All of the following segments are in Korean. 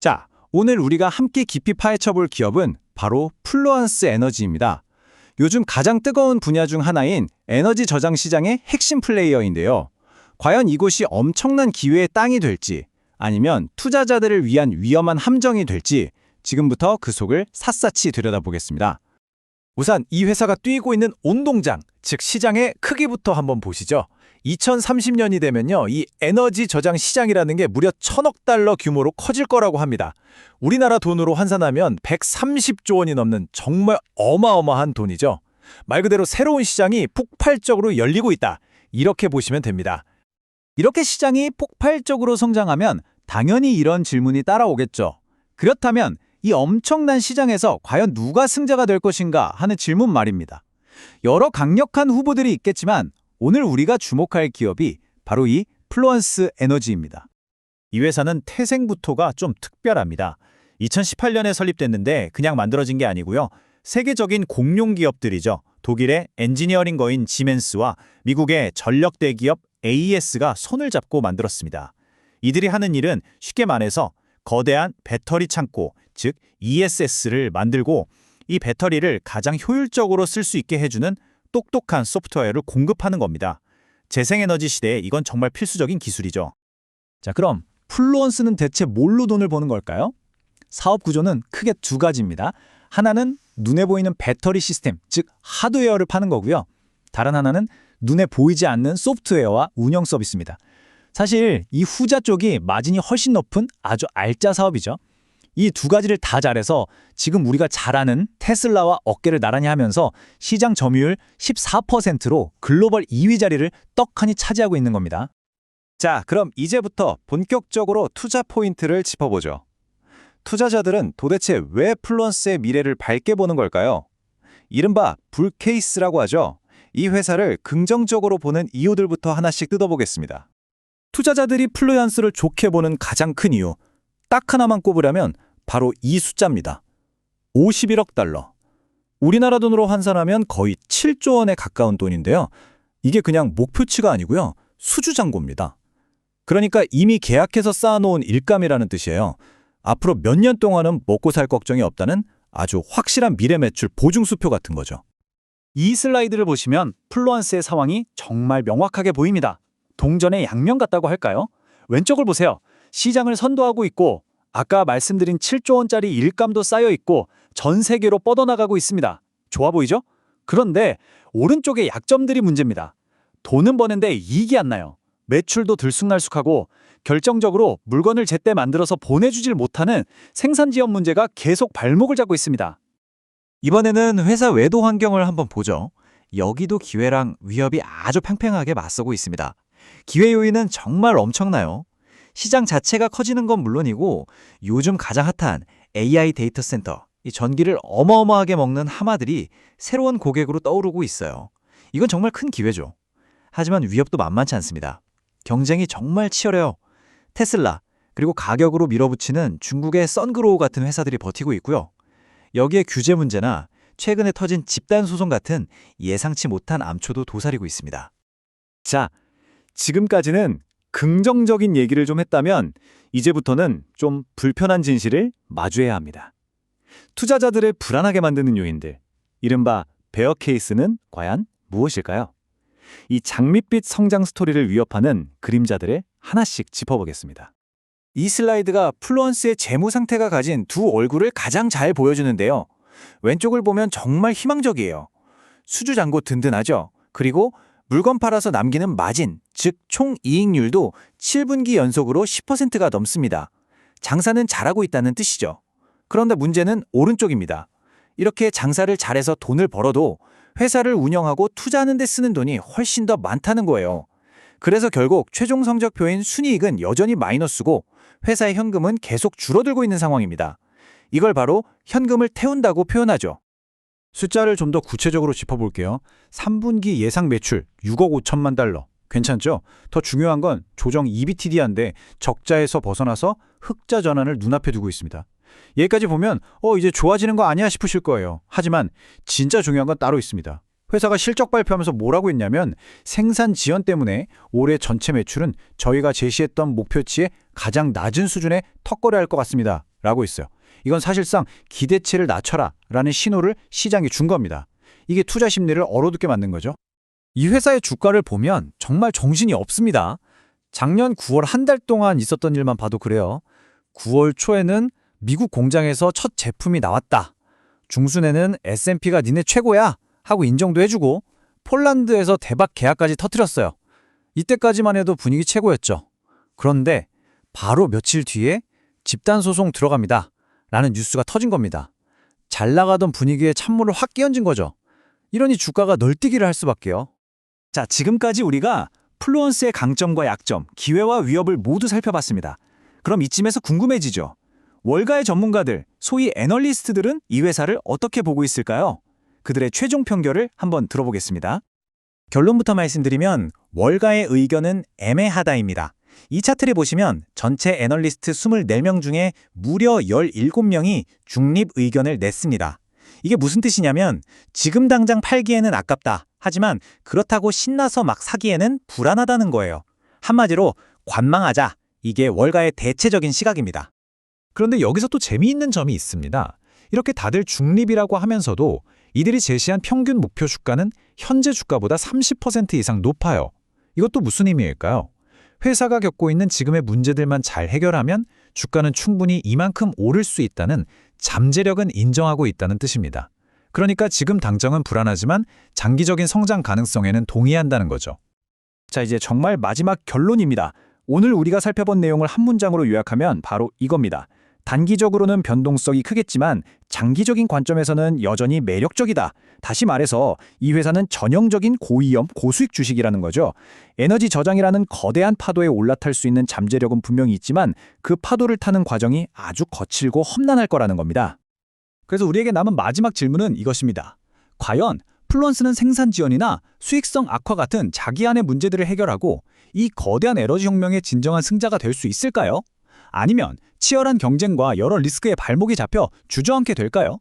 자, 오늘 우리가 함께 깊이 파헤쳐볼 기업은 바로 플루언스 에너지입니다. 요즘 가장 뜨거운 분야 중 하나인 에너지 저장 시장의 핵심 플레이어인데요. 과연 이곳이 엄청난 기회의 땅이 될지 아니면 투자자들을 위한 위험한 함정이 될지 지금부터 그 속을 샅샅이 들여다보겠습니다. 우선 이 회사가 뛰고 있는 온동장, 즉 시장의 크기부터 한번 보시죠. 2030년이 되면요, 이 에너지 저장 시장이라는 게 무려 천억 달러 규모로 커질 거라고 합니다. 우리나라 돈으로 환산하면 130조 원이 넘는 정말 어마어마한 돈이죠. 말 그대로 새로운 시장이 폭발적으로 열리고 있다. 이렇게 보시면 됩니다. 이렇게 시장이 폭발적으로 성장하면 당연히 이런 질문이 따라오겠죠. 그렇다면 이 엄청난 시장에서 과연 누가 승자가 될 것인가 하는 질문 말입니다. 여러 강력한 후보들이 있겠지만 오늘 우리가 주목할 기업이 바로 이 플루언스 에너지입니다. 이 회사는 태생부터가 좀 특별합니다. 2018년에 설립됐는데 그냥 만들어진 게 아니고요. 세계적인 공룡 기업들이죠. 독일의 엔지니어링 거인 지멘스와 미국의 전력 대기업 AES가 손을 잡고 만들었습니다. 이들이 하는 일은 쉽게 말해서 거대한 배터리 창고, 즉 ESS를 만들고 이 배터리를 가장 효율적으로 쓸 수 있게 해주는 똑똑한 소프트웨어를 공급하는 겁니다. 재생에너지 시대에 이건 정말 필수적인 기술이죠. 자, 그럼 플루언스는 대체 뭘로 돈을 버는 걸까요? 사업 구조는 크게 두 가지입니다. 하나는 눈에 보이는 배터리 시스템, 즉 하드웨어를 파는 거고요. 다른 하나는 눈에 보이지 않는 소프트웨어와 운영 서비스입니다. 사실 이 후자 쪽이 마진이 훨씬 높은 아주 알짜 사업이죠. 이 두 가지를 다 잘해서 지금 우리가 잘 아는 테슬라와 어깨를 나란히 하면서 시장 점유율 14%로 글로벌 2위 자리를 떡하니 차지하고 있는 겁니다. 자, 그럼 이제부터 본격적으로 투자 포인트를 짚어보죠. 투자자들은 도대체 왜 플루언스의 미래를 밝게 보는 걸까요? 이른바 불케이스라고 하죠. 이 회사를 긍정적으로 보는 이유들부터 하나씩 뜯어보겠습니다. 투자자들이 플루언스를 좋게 보는 가장 큰 이유, 딱 하나만 꼽으려면 바로 이 숫자입니다. 51억 달러. 우리나라 돈으로 환산하면 거의 7조 원에 가까운 돈인데요. 이게 그냥 목표치가 아니고요. 수주잔고입니다. 그러니까 이미 계약해서 쌓아놓은 일감이라는 뜻이에요. 앞으로 몇 년 동안은 먹고 살 걱정이 없다는 아주 확실한 미래 매출 보증수표 같은 거죠. 이 슬라이드를 보시면 플루언스의 상황이 정말 명확하게 보입니다. 동전의 양면 같다고 할까요? 왼쪽을 보세요. 시장을 선도하고 있고 아까 말씀드린 7조 원짜리 일감도 쌓여 있고 전 세계로 뻗어나가고 있습니다. 좋아 보이죠? 그런데 오른쪽의 약점들이 문제입니다. 돈은 버는데 이익이 안 나요. 매출도 들쑥날쑥하고 결정적으로 물건을 제때 만들어서 보내주질 못하는 생산 지연 문제가 계속 발목을 잡고 있습니다. 이번에는 회사 외도 환경을 한번 보죠. 여기도 기회랑 위협이 아주 팽팽하게 맞서고 있습니다. 기회 요인은 정말 엄청나요. 시장 자체가 커지는 건 물론이고 요즘 가장 핫한 AI 데이터 센터, 이 전기를 어마어마하게 먹는 하마들이 새로운 고객으로 떠오르고 있어요. 이건 정말 큰 기회죠. 하지만 위협도 만만치 않습니다. 경쟁이 정말 치열해요. 테슬라, 그리고 가격으로 밀어붙이는 중국의 썬그로우 같은 회사들이 버티고 있고요. 여기에 규제 문제나 최근에 터진 집단 소송 같은 예상치 못한 암초도 도사리고 있습니다. 자, 지금까지는 긍정적인 얘기를 좀 했다면 이제부터는 좀 불편한 진실을 마주해야 합니다. 투자자들을 불안하게 만드는 요인들, 이른바 베어 케이스는 과연 무엇일까요? 이 장밋빛 성장 스토리를 위협하는 그림자들을 하나씩 짚어보겠습니다. 이 슬라이드가 플루언스의 재무 상태가 가진 두 얼굴을 가장 잘 보여주는데요. 왼쪽을 보면 정말 희망적이에요. 수주 잔고 든든하죠. 그리고 물건 팔아서 남기는 마진, 즉 총 이익률도 7분기 연속으로 10%가 넘습니다. 장사는 잘하고 있다는 뜻이죠. 그런데 문제는 오른쪽입니다. 이렇게 장사를 잘해서 돈을 벌어도 회사를 운영하고 투자하는 데 쓰는 돈이 훨씬 더 많다는 거예요. 그래서 결국 최종 성적표인 순이익은 여전히 마이너스고 회사의 현금은 계속 줄어들고 있는 상황입니다. 이걸 바로 현금을 태운다고 표현하죠. 숫자를 좀 더 구체적으로 짚어볼게요. 3분기 예상 매출 6억 5천만 달러. 괜찮죠? 더 중요한 건 조정 EBTD인데 적자에서 벗어나서 흑자 전환을 눈앞에 두고 있습니다. 여기까지 보면 어 이제 좋아지는 거 아니야 싶으실 거예요. 하지만 진짜 중요한 건 따로 있습니다. 회사가 실적 발표하면서 뭐라고 했냐면 생산 지연 때문에 올해 전체 매출은 저희가 제시했던 목표치의 가장 낮은 수준에 턱걸이할 것 같습니다. 라고 있어요. 이건 사실상 기대치를 낮춰라 라는 신호를 시장에 준 겁니다. 이게 투자 심리를 얼어붙게 만든 거죠. 이 회사의 주가를 보면 정말 정신이 없습니다. 작년 9월 한 달 동안 있었던 일만 봐도 그래요. 9월 초에는 미국 공장에서 첫 제품이 나왔다. 중순에는 S&P가 니네 최고야 하고 인정도 해주고 폴란드에서 대박 계약까지 터뜨렸어요. 이때까지만 해도 분위기 최고였죠. 그런데 바로 며칠 뒤에 집단 소송 들어갑니다. 라는 뉴스가 터진 겁니다. 잘 나가던 분위기에 찬물을 확 끼얹은 거죠. 이러니 주가가 널뛰기를 할 수밖에요. 자, 지금까지 우리가 플루언스의 강점과 약점, 기회와 위협을 모두 살펴봤습니다. 그럼 이쯤에서 궁금해지죠. 월가의 전문가들, 소위 애널리스트들은 이 회사를 어떻게 보고 있을까요? 그들의 최종 평결을 한번 들어보겠습니다. 결론부터 말씀드리면 월가의 의견은 애매하다입니다. 이 차트를 보시면 전체 애널리스트 24명 중에 무려 17명이 중립 의견을 냈습니다. 이게 무슨 뜻이냐면 지금 당장 팔기에는 아깝다. 하지만 그렇다고 신나서 막 사기에는 불안하다는 거예요. 한마디로 관망하자. 이게 월가의 대체적인 시각입니다. 그런데 여기서 또 재미있는 점이 있습니다. 이렇게 다들 중립이라고 하면서도 이들이 제시한 평균 목표 주가는 현재 주가보다 30% 이상 높아요. 이것도 무슨 의미일까요? 회사가 겪고 있는 지금의 문제들만 잘 해결하면 주가는 충분히 이만큼 오를 수 있다는 잠재력은 인정하고 있다는 뜻입니다. 그러니까 지금 당장은 불안하지만 장기적인 성장 가능성에는 동의한다는 거죠. 자, 이제 정말 마지막 결론입니다. 오늘 우리가 살펴본 내용을 한 문장으로 요약하면 바로 이겁니다. 단기적으로는 변동성이 크겠지만 장기적인 관점에서는 여전히 매력적이다. 다시 말해서 이 회사는 전형적인 고위험, 고수익 주식이라는 거죠. 에너지 저장이라는 거대한 파도에 올라탈 수 있는 잠재력은 분명히 있지만 그 파도를 타는 과정이 아주 거칠고 험난할 거라는 겁니다. 그래서 우리에게 남은 마지막 질문은 이것입니다. 과연 플루언스는 생산 지연이나 수익성 악화 같은 자기 안의 문제들을 해결하고 이 거대한 에너지 혁명의 진정한 승자가 될 수 있을까요? 아니면 치열한 경쟁과 여러 리스크에 발목이 잡혀 주저앉게 될까요?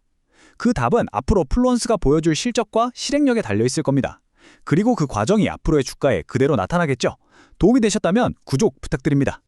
그 답은 앞으로 플루언스가 보여줄 실적과 실행력에 달려 있을 겁니다. 그리고 그 과정이 앞으로의 주가에 그대로 나타나겠죠. 도움이 되셨다면 구독 부탁드립니다.